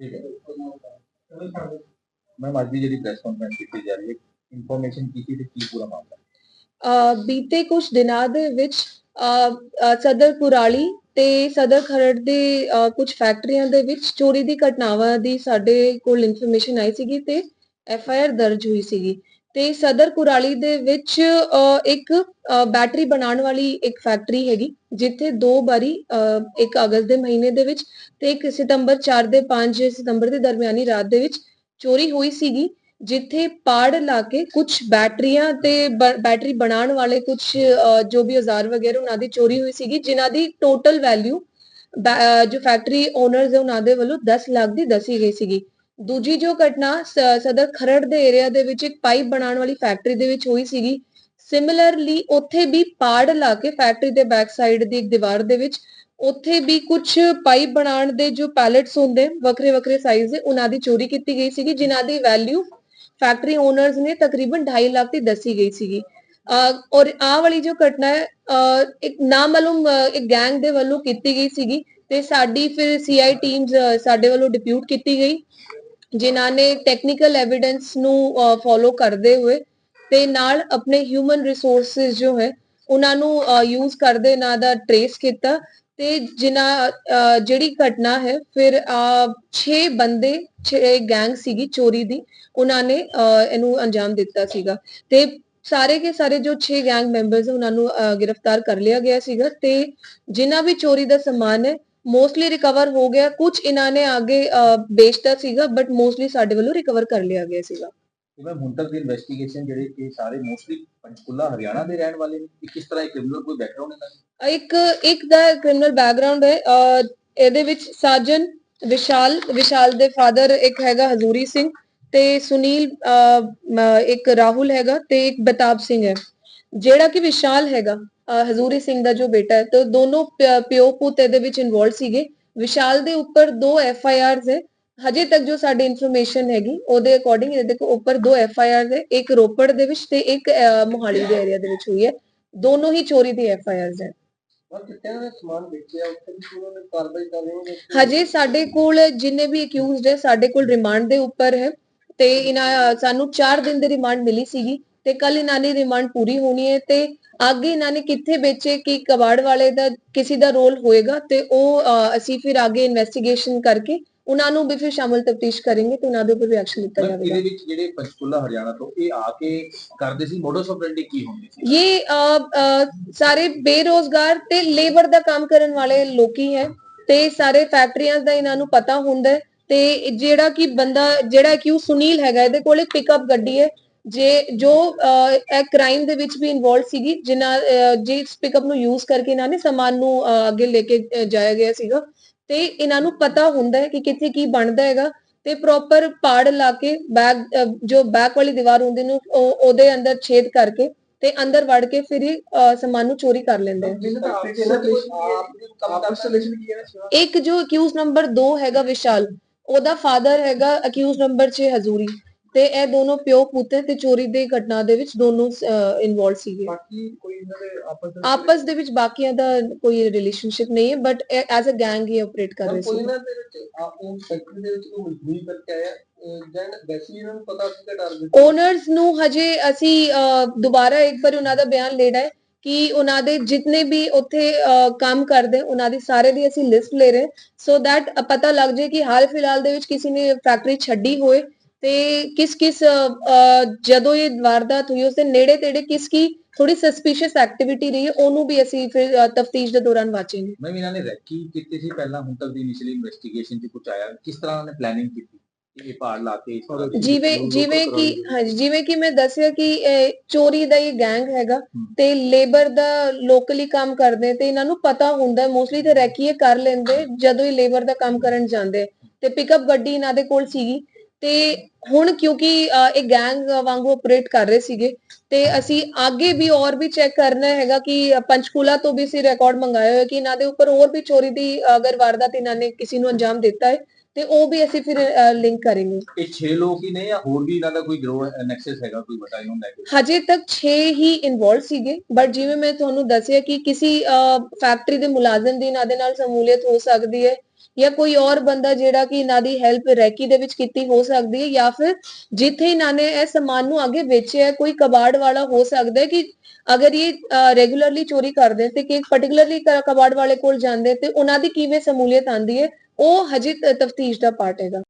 ਠੀਕ ਹੈ ਮੈਮ ਅੱਜ ਦੀ ਜਿਹੜੀ ਪ੍ਰੈਸ ਕਾਨਫਰੰਸ ਕੀਤੀ ਜਾ ਰਹੀ ਹੈ ਇਨਫੋਰਮੇਸ਼ਨ ਕੀ ਸੀ ਤੇ ਕੀ ਪੂਰਾ ਮਾਮਲਾ ਬੀਤੇ ਕੁਝ ਦਿਨਾਂ ਦੇ ਵਿੱਚ ਸਦਰ ਕੁਰਾਲੀ ਤੇ ਸਦਰ ਖਰੜ ਦੇ ਕੁਝ ਫੈਕਟਰੀਆਂ ਦੇ ਵਿੱਚ ਚੋਰੀ ਦੀ ਘਟਨਾਵਾਂ ਦੀ ਸਾਡੇ ਕੋਲ ਇਨਫੋਰਮੇਸ਼ਨ ਆਈ ਸੀਗੀ ਤੇ ਐਫ ਆਈ ਆਰ ਦਰਜ ਹੋਈ ਸੀਗੀ ਤੇ ਸਦਰ ਕੁਰਾਲੀ ਦੇ ਵਿੱਚ ਇੱਕ ਬੈਟਰੀ ਬਣਾਉਣ ਵਾਲੀ ਇੱਕ ਫੈਕਟਰੀ ਹੈਗੀ, ਜਿੱਥੇ ਦੋ ਵਾਰੀ ਇੱਕ ਅਗਸਤ ਦੇ ਮਹੀਨੇ ਦੇ ਵਿੱਚ ਤੇ ਇੱਕ ਸਤੰਬਰ 4 ਦੇ 5 ਸਤੰਬਰ ਦੇ ਦਰਮਿਆਨੀ ਰਾਤ ਦੇ ਵਿੱਚ ਚੋਰੀ ਹੋਈ ਸੀਗੀ, ਜਿੱਥੇ ਪਾੜ ਲਾ ਕੇ ਕੁਝ ਬੈਟਰੀਆਂ ਤੇ ਬ- ਬੈਟਰੀ ਬਣਾਉਣ ਵਾਲੇ ਕੁਝ ਜੋ ਵੀ ਔਜ਼ਾਰ ਵਗੈਰਾ ਉਹਨਾਂ ਦੀ ਚੋਰੀ ਹੋਈ ਸੀਗੀ, ਜਿਨ੍ਹਾਂ ਦੀ ਟੋਟਲ ਵੈਲਿਊ ਜੋ ਫੈਕਟਰੀ ਓਨਰਸ ਹੈ ਉਹਨਾਂ ਦੇ ਵੱਲੋਂ 10 ਲੱਖ ਦੀ ਦੱਸੀ ਗਈ ਸੀਗੀ। ਦੂਜੀ ਜੋ ਘਟਨਾ ਸਦਰ ਖਰੜ ਦੇ ਏਰੀਆ ਦੇ ਵਿੱਚ ਇੱਕ ਪਾਈਪ ਬਣਾਉਣ ਵਾਲੀ ਫੈਕਟਰੀ ਦੇ ਵਿੱਚ ਹੋਈ ਸੀਗੀ। ਸਿਮਿਲਰਲੀ ਉੱਥੇ ਵੀ ਪਾੜ ਲਾ ਕੇ ਫੈਕਟਰੀ ਦੇ ਬੈਕ ਸਾਈਡ ਦੀ ਇੱਕ ਦੀਵਾਰ ਦੇ ਵਿੱਚ, ਉੱਥੇ ਵੀ ਕੁਝ ਪਾਈਪ ਬਣਾਉਣ ਦੇ ਜੋ ਪੈਲੇਟਸ ਹੁੰਦੇ, ਵੱਖਰੇ ਵੱਖਰੇ ਸਾਈਜ਼ ਦੇ, ਉਹਨਾਂ ਦੀ ਚੋਰੀ ਕੀਤੀ ਗਈ ਸੀਗੀ, ਜਿਨ੍ਹਾਂ ਦੀ ਵੈਲਿਊ ਫੈਕਟਰੀ ਓਨਰਸ ਨੇ ਤਕਰੀਬਨ 2.5 ਲੱਖ ਦੀ ਦੱਸੀ ਗਈ ਸੀਗੀ। ਅਹ, ਔਰ ਆਹ ਵਾਲੀ ਜੋ ਘਟਨਾ ਹੈ, ਅਹ, ਇੱਕ ਨਾਮਾਲੂਮ ਇੱਕ ਗੈਂਗ ਦੇ ਵੱਲੋਂ ਕੀਤੀ ਗਈ ਸੀਗੀ ਤੇ ਸਾਡੀ ਫਿਰ ਸੀਆਈ ਟੀਮਸ ਸਾਡੇ ਵੱਲੋਂ ਡਿਪਿਊਟ ਕੀਤੀ ਗਈ। ਜਿਨ੍ਹਾਂ ਨੇ ਟੈਕਨੀਕਲ ਐਵੀਡੈਂਸ ਨੂੰ ਫੋਲੋ ਕਰਦੇ ਹੋਏ ਤੇ ਨਾਲ ਆਪਣੇ ਹਿਊਮਨ ਰਿਸੋਰਸਸ ਜੋ ਹੈ ਉਹਨਾਂ ਨੂੰ ਯੂਜ਼ ਕਰਦੇ ਨਾ ਦਾ ਟਰੇਸ ਕੀਤਾ ਤੇ ਜਿਨ੍ਹਾਂ ਜਿਹੜੀ ਘਟਨਾ ਹੈ ਫਿਰ 6 ਬੰਦੇ 6 ਗੈਂਗ ਸੀਗੀ ਚੋਰੀ ਦੀ ਉਹਨਾਂ ਨੇ ਇਹਨੂੰ ਅੰਜਾਮ ਦਿੱਤਾ ਸੀਗਾ ਤੇ ਸਾਰੇ ਕੇ ਸਾਰੇ ਜੋ 6 ਗੈਂਗ ਮੈਂਬਰਸ ਉਹਨਾਂ ਨੂੰ ਅਹ, ਗ੍ਰਿਫਤਾਰ ਕਰ ਲਿਆ ਗਿਆ ਸੀਗਾ ਤੇ ਜਿਨ੍ਹਾਂ ਵੀ ਚੋਰੀ ਦਾ ਸਮਾਨ ਹੈ ਮੋਸਟਲੀ ਰਿਕਵਰ ਹੋ ਗਿਆ। ਕੁਝ ਇਹਨਾਂ ਨੇ ਅੱਗੇ ਵੇਚਤਾ ਸੀਗਾ ਬਟ ਮੋਸਟਲੀ ਸਾਡੇ ਵੱਲੋਂ ਰਿਕਵਰ ਕਰ ਲਿਆ ਗਿਆ ਸੀਗਾ। ਮੈਮ ਹੁਣ ਤੱਕ ਦੀ ਇਨਵੈਸਟੀਗੇਸ਼ਨ ਜਿਹੜੇ ਕਿ ਸਾਰੇ ਮੋਸਟਲੀ ਪੰਚਕੂਲਾ ਹਰਿਆਣਾ ਦੇ ਰਹਿਣ ਵਾਲੇ ਨੇ ਕਿ ਕਿਸ ਤਰ੍ਹਾਂ ਇਹ ਕ੍ਰਿਮੀਨਲ ਕੋਈ ਬੈਕਗ੍ਰਾਉਂਡ ਇਹਨਾਂ ਦਾ? ਇੱਕ ਇੱਕ ਦਾ ਕ੍ਰਿਮੀਨਲ ਬੈਕਗ੍ਰਾਉਂਡ ਹੈ। ਇਹਦੇ ਵਿੱਚ ਸਾਜਨ ਵਿਸ਼ਾਲ ਵਿਸ਼ਾਲ ਦੇ ਫਾਦਰ ਇੱਕ ਹੈਗਾ ਹਜ਼ੂਰੀ ਸਿੰਘ ਤੇ ਸੁਨੀਲ ਮ- ਇੱਕ ਰਾਹੁਲ ਹੈਗਾ ਤੇ ਇੱਕ ਬਤਾਬ ਸਿੰਘ ਹੈ। ਜਿਹੜਾ ਕਿ ਵਿਸ਼ਾਲ ਹੈਗਾ ਹਜ਼ੂਰੀ ਸਿੰਘ ਦਾ ਜੋ ਬੇਟਾ ਹੈ ਤੇ ਦੋਨੋਂ ਪਿਓ ਪੁੱਤ ਇਹਦੇ ਵਿੱਚ ਇਨਵੋਲਡ ਸੀਗੇ। ਵਿਸ਼ਾਲ ਦੇ ਉੱਪਰ ਦੋ ਐਫ ਆਈ ਆਰਸ ਹੈ। ਹਜੇ ਤੱਕ ਜੋ ਸਾਡੀ ਇਨਫੋਰਮੇਸ਼ਨ ਹੈਗੀ ਉਹਦੇ ਅਕੋਰਡਿੰਗ ਇਹਦੇ ਕੋ ਉੱਪਰ ਦੋ ਐਫ ਆਈ ਆਰਸ ਹੈ ਇੱਕ ਰੋਪੜ ਦੇ ਵਿੱਚ ਤੇ ਇੱਕ ਮੋਹਾਲੀ ਦੇ ਏਰੀਆ ਦੇ ਵਿੱਚ ਹੋਈ ਹੈ। ਦੋਨੋਂ ਹੀ ਚੋਰੀ ਦੀ ਐਫ ਆਈ ਆਰਸ ਹੈ। ਦੇ ਹਜੇ ਸਾਡੇ ਕੋਲ ਜਿੰਨੇ ਵੀ ਅਕਿਊਜ਼ਡ ਹੈ ਸਾਡੇ ਕੋਲ ਰਿਮਾਂਡ ਦੇ ਉੱਪਰ ਹੈ। ਤੇ ਇਹਨਾਂ ਸਾਨੂੰ 4 ਦਿਨ ਦੀ ਰਿਮਾਂਡ ਮਿਲੀ ਸੀਗੀ। ਤੇ ਕੱਲ ਇਹਨਾਂ ਦੀ ਰਿਮਾਂਡ ਪੂਰੀ ਹੋਣੀ ਹੈ ਤੇ ਅੱਗੇ ਇਹਨਾਂ ਨੇ ਕਿੱਥੇ ਵੇਚੇ ਕਿ ਕਬਾੜ ਵਾਲੇ ਦਾ ਕਿਸੇ ਦਾ ਰੋਲ ਹੋਏਗਾ ਤੇ ਉਹ ਅਸੀਂ ਫਿਰ ਅੱਗੇ ਇਨਵੈਸਟੀਗੇਸ਼ਨ ਕਰਕੇ ਉਹਨਾਂ ਨੂੰ ਵੀ ਫਿਰ ਸ਼ਾਮਲ ਤਫਤੀਸ਼ ਕਰਾਂਗੇ ਤੇ ਉਹਨਾਂ ਦੇ ਉੱਪਰ ਵੀ ਐਕਸ਼ਨ ਲਿੱਤਾ ਜਾਵੇਗਾ। ਇਹਦੇ ਵਿੱਚ ਜਿਹੜੇ ਪੰਚਕੂਲਾ ਹਰਿਆਣਾ ਤੋਂ ਇਹ ਆ ਕੇ ਕਰਦੇ ਸੀ ਮੋਡਸ ਆਪਰੈਂਡੀ ਕੀ ਹੁੰਦੀ ਸੀ? ਇਹ ਸਾਰੇ ਬੇਰੋਜ਼ਗਾਰ ਤੇ ਲੇਬਰ ਦਾ ਕੰਮ ਕਰਨ ਵਾਲੇ ਲੋਕੀ ਹੈ ਤੇ ਸਾਰੇ ਫੈਕਟਰੀਆਂ ਦਾ ਇਹਨਾਂ ਨੂੰ ਪਤਾ ਹੁੰਦਾ ਤੇ ਜਿਹੜਾ ਕਿ ਬੰਦਾ ਜਿਹੜਾ ਕਿ ਉਹ ਸੁਨੀਲ ਹੈਗਾ ਇਹਦੇ ਕੋਲੇ ਪਿਕਅਪ ਗੱਡੀ ਹੈ ਜੇ ਜੋ ਅ, ਇਹ ਕ੍ਰਾਈਮ ਦੇ ਵਿੱਚ ਵੀ ਇਨਵੋਲਡ ਸੀਗੀ ਜਿਨ੍ਹਾਂ ਜਿਸ ਪਿਕਅਪ ਨੂੰ ਯੂਜ਼ ਕਰਕੇ ਇਹਨਾਂ ਨੇ ਸਮਾਨ ਨੂੰ ਅੱਗੇ ਲੈ ਕੇ ਜਾਇਆ ਗਿਆ ਸੀਗਾ। ਤੇ ਇਹਨਾਂ ਨੂੰ ਪਤਾ ਹੁੰਦਾ ਹੈ ਕਿ ਕਿੱਥੇ ਕੀ ਬਣਦਾ ਹੈਗਾ ਤੇ ਪ੍ਰੋਪਰ ਪਾੜ ਲਾ ਕੇ ਬੈਗ ਜੋ ਬੈਕ ਵਾਲੀ ਦੀਵਾਰ ਹੁੰਦੀ ਨੂੰ ਉਹ- ਉਹਦੇ ਅੰਦਰ ਛੇਦ ਕਰਕੇ ਤੇ ਅੰਦਰ ਵੜ ਕੇ ਫਿਰ ਹੀ ਸਮਾਨ ਨੂੰ ਚੋਰੀ ਕਰ ਲੈਂਦੇ ਆ। ਇੱਕ ਜੋ ਅਕਿਊਜ਼ ਨੰਬਰ 2 ਹੈਗਾ ਵਿਸ਼ਾਲ ਉਹਦਾ ਫਾਦਰ ਹੈਗਾ ਅਕਿਊਜ਼ ਨੰਬਰ 6 ਹਜ਼ੂਰੀ। ਤੇ ਇਹ ਦੋਨੋਂ ਪਿਓ ਪੁੱਤ ਤੇ ਚੋਰੀ ਦੀ ਘਟਨਾ ਦੇ ਵਿੱਚ ਦੋਨੋਂ ਇਨਵੋਲਡ ਸੀਗੇ। ਬਾਕੀ ਕੋਈ ਇਹਨਾਂ ਦੇ ਆਪਸ ਆਪਸ ਦੇ ਵਿੱਚ ਬਾਕੀਆਂ ਦਾ ਕੋਈ ਰਿਲੇਸ਼ਨਸ਼ਿਪ ਨਹੀਂ ਹੈ ਬਟ ਐਜ਼ ਅ ਗੈਂਗ ਹੀ ਆਪਰੇਟ ਕਰ ਰਹੇ ਸੀ। ਇਹਨਾਂ ਦੇ ਵਿੱਚ ਉਹ ਫੈਕਟਰੀ ਦੇ ਵਿੱਚ ਕੋਈ ਮਜ਼ਦੂਰੀ ਕਰਕੇ ਆਇਆ? ਨੂੰ ਪਤਾ ਸੀ ਕਿ ਟਾਰਗੇਟ ਓਨਰਸ ਨੂੰ ਹਜੇ ਅਸੀਂ ਦੁਬਾਰਾ ਇੱਕ ਵਾਰ ਉਹਨਾਂ ਦਾ ਬਿਆਨ ਲੈਣਾ ਹੈ ਕਿ ਉਹਨਾਂ ਦੇ ਜਿੰਨੇ ਵੀ ਉੱਥੇ ਕੰਮ ਕਰਦੇ ਉਹਨਾਂ ਦੀ ਸਾਰੇ ਦੀ ਅਸੀਂ ਲਿਸਟ ਲੈ ਰਹੇ ਸੋ ਦੈਟ ਪਤਾ ਲੱਗ ਜਾਏ ਕਿ ਹਾਲ ਫਿਲਹਾਲ ਦੇ ਵਿੱਚ ਕਿਸੇ ਨੇ ਫੈਕਟਰੀ ਛੱਡੀ ਹੋਏ ਤੇ ਕਿਸ ਕਿਸ ਜਦੋਂ ਇਹ ਵਾਰਦਾਤ ਹੋਈ ਉਸ ਦੇ ਨੇੜੇ ਤੇੜੇ ਕਿਸ ਕੀ ਥੋੜੀ ਸਸਪੀਸ਼ੀਅਸ ਐਕਟੀਵਿਟੀ ਰਹੀ ਉਹਨੂੰ ਵੀ ਅਸੀਂ ਫਿਰ ਤਫਤੀਸ਼ ਦੇ ਦੌਰਾਨ ਵਾਚਾਂਗੇ। ਮੈਂ ਇਹਨਾਂ ਨੇ ਰੈਕੀ ਕੀਤੀ ਸੀ ਪਹਿਲਾਂ ਹੁਣ ਤੱਕ ਦੀ ਇਨੀਸ਼ੀਅਲੀ ਇਨਵੈਸਟੀਗੇਸ਼ਨ 'ਚ ਕੁਝ ਆਇਆ। ਕਿਸ ਤਰ੍ਹਾਂ ਉਹਨੇ ਪਲੈਨਿੰਗ ਕੀਤੀ? ਇਹ ਪਾੜ ਲਾ ਕੇ ਜਿਵੇਂ ਨੂੰ ਜਿਵੇਂ ਕਿ ਹਾਂਜੀ ਜਿਵੇਂ ਕਿ ਮੈਂ ਦੱਸਿਆ ਕਿ ਇਹ ਚੋਰੀ ਦਾ ਇਹ ਗੈਂਗ ਹੈਗਾ ਤੇ ਲੇਬਰ ਦਾ ਲੋਕਲੀ ਕੰਮ ਕਰਦੇ ਤੇ ਇਹਨਾਂ ਨੂੰ ਪਤਾ ਹੁੰਦਾ ਮੋਸਟਲੀ ਤੇ ਰੈਕੀਏ ਕਰ ਲੈਂਦੇ ਜਦੋਂ ਇਹ ਲੇਬਰ ਦਾ ਕੰਮ ਕਰਨ ਜਾਂਦੇ ਤੇ ਪਿਕਅਪ ਗੱਡੀ ਇਹਨਾਂ ਦੇ ਕੋਲ ਸੀਗੀ। ਤੇ ਹੁਣ ਕਿਉਂਕਿ ਇਹ ਗੈਂਗ ਵਾਂਗੂ ਆਪਰੇਟ ਕਰ ਰਹੇ ਸੀਗੇ ਤੇ ਅਸੀਂ ਅੱਗੇ ਵੀ ਔਰ ਵੀ ਚੈੱਕ ਕਰਨਾ ਹੈਗਾ ਕਿ ਪੰਚਕੂਲਾ ਤੋਂ ਵੀ ਅਸੀਂ ਰਿਕਾਰਡ ਮੰਗਾਇਆ ਹੋਇਆ ਕਿ ਇਹਨਾਂ ਦੇ ਉੱਪਰ ਹੋਰ ਵੀ ਚੋਰੀ ਦੀ ਅਗਰ ਵਾਰਦਾਤ ਇਹਨਾਂ ਨੇ ਕਿਸੇ ਨੂੰ ਅੰਜਾਮ ਦਿੱਤਾ ਹੈ ਤੇ ਉਹ ਵੀ ਅਸੀਂ ਫਿਰ ਲਿੰਕ ਕਰਾਂਗੇ। ਇਹ 6 ਲੋਕ ਹੀ ਨੇ ਜਾਂ ਹੋਰ ਵੀ ਇਹਨਾਂ ਦਾ ਕੋਈ ਗਰੋਹ ਨੈਕਸਸ ਹੈਗਾ ਕੋਈ ਇਹਨੂੰ ਲੈ ਕੇ ਹਜੇ ਤੱਕ 6 ਹੀ ਇਨਵੋਲਵ ਸੀਗੇ ਬਟ ਜਿਵੇਂ ਮੈਂ ਤੁਹਾਨੂੰ ਦੱਸਿਆ ਕਿ ਕਿਸੇ ਫੈਕਟਰੀ ਦੇ ਮੁਲਾਜ਼ਮ ਦੀ ਇਹਨਾਂ ਦੇ ਨਾਲ ਸਮੂਲੀਅਤ ਹੋ ਸਕਦੀ ਹੈ ਜਾਂ ਕੋਈ ਹੋਰ ਬੰਦਾ ਜਿਹੜਾ ਕਿ ਇਹਨਾਂ ਦੀ ਹੈਲਪ ਰੈਕੀ ਦੇ ਵਿੱਚ ਕੀਤੀ ਹੋ ਸਕਦੀ ਹੈ ਜਾਂ ਫਿਰ ਜਿੱਥੇ ਇਹਨਾਂ ਨੇ ਇਹ ਸਮਾਨ ਨੂੰ ਅੱਗੇ ਵੇਚਿਆ ਕੋਈ ਕਬਾੜ ਵਾਲਾ ਹੋ ਸਕਦਾ ਹੈ ਕਿ ਅਗਰ ਇਹ ਰੈਗੂਲਰਲੀ ਚੋਰੀ ਕਰਦੇ ਤੇ ਕਿ ਪਾਰਟਿਕੂਲਰਲੀ ਕਬਾੜ ਵਾਲੇ ਕੋਲ ਜਾਂਦੇ ਤੇ ਉਹਨਾਂ ਦੀ ਕਿਵੇਂ ਸਮੂਲੀਅਤ ਆਂਦੀ ਹੈ, ਉਹ ਹਜੇ ਤਫਤੀਸ਼ ਦਾ ਪਾਰਟ ਹੈਗਾ।